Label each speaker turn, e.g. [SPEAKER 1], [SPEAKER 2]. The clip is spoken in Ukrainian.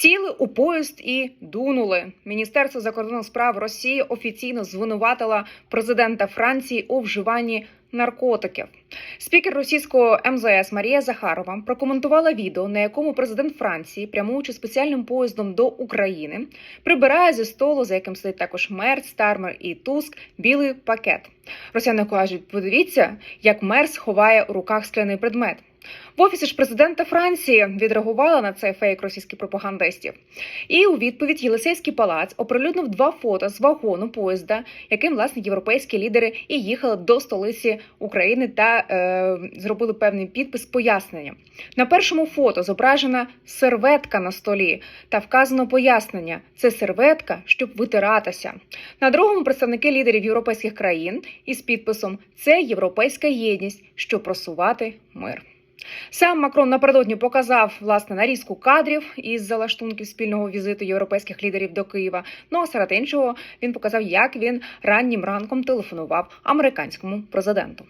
[SPEAKER 1] Сіли у поїзд і дунули. Міністерство закордонних справ Росії офіційно звинуватило президента Франції у вживанні наркотиків. Спікер російського МЗС Марія Захарова прокоментувала відео, на якому президент Франції, прямуючи спеціальним поїздом до України, прибирає зі столу, за яким стоїть також Мерц, Стармер і Туск, білий пакет. Росіяни кажуть: подивіться, як Мерц ховає у руках скляний предмет. В офісі ж президента Франції відреагувала на цей фейк російських пропагандистів. І у відповідь Єлисейський палац оприлюднив два фото з вагону поїзда, яким власне європейські лідери і їхали до столиці України та е, зробили певний підпис пояснення. На першому фото зображена серветка на столі та вказано пояснення: це серветка, щоб витиратися. На другому представники лідерів європейських країн із підписом Це європейська єдність, щоб просувати мир. Сам Макрон напередодні показав власне нарізку кадрів із залаштунків спільного візиту європейських лідерів до Києва. Ну а серед іншого він показав, як він раннім ранком телефонував американському президенту.